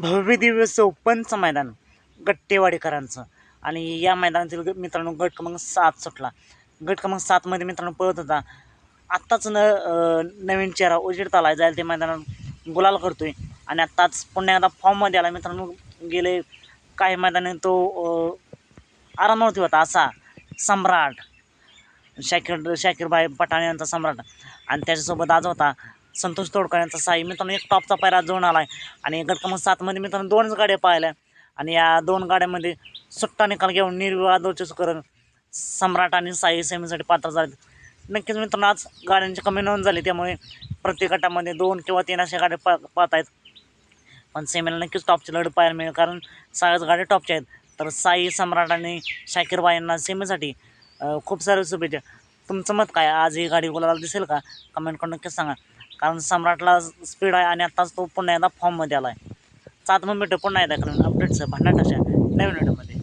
भव्यदिव्य चौपन्नचं मैदान गट्टेवाडीकरांचं. आणि या मैदानातील मित्रांनो गट क्रमांक सात सुटला. गट क्रमांक सातमध्ये मित्रांनो पळत होता. आत्ताच न नवीन चेहरा उजेड आला जायला ते मैदानात गुलाल करतो आहे आणि आत्ताच पुन्हा एकदा फॉर्ममध्ये आला. मित्रांनो गेले काही मैदानी तो आरामावर आरामावरती होता. असा सम्राट शाकीर शाकीरबाई पठाण यांचा सम्राट. आणि त्याच्यासोबत आज होता संतोष तोडकर यांचा साई. मित्रांनो एक टॉपचा पायरा जोडून आला आहे आणि गट सातमध्ये मित्रांनो दोनच गाड्या पाहिल्या. आणि या दोन गाड्यांमध्ये सुट्टा निकाल घेऊन निर्विवादोचस करून सम्राट आणि साई सेमीसाठी पात्र झाले नक्कीच मित्रांनो आज गाड्यांची कमी नोंद झाली त्यामुळे प्रत्येक गटामध्ये दोन किंवा तीन अशा गाड्या पा पाहत आहेत पण सेमीला नक्कीच टॉपची लढत पाहायला मिळेल कारण सगळ्याच गाड्या टॉपच्या आहेत. तर साई सम्राट आणि शाकीरबाई यांना सेमीसाठी खूप सारे शुभेच्छा. तुमचं मत काय? आज ही गाडी बोलायला दिसेल का? कमेंट करून नक्कीच सांगा. कारण सम्राटला स्पीड आहे आणि आत्ताच तो पुन्हा एकदा फॉर्ममध्ये आला आहे सात मग भेटू पुन्हा एकदा कारण अपडेट्स भांडणाट अशा नवीन व्हिडिओमध्ये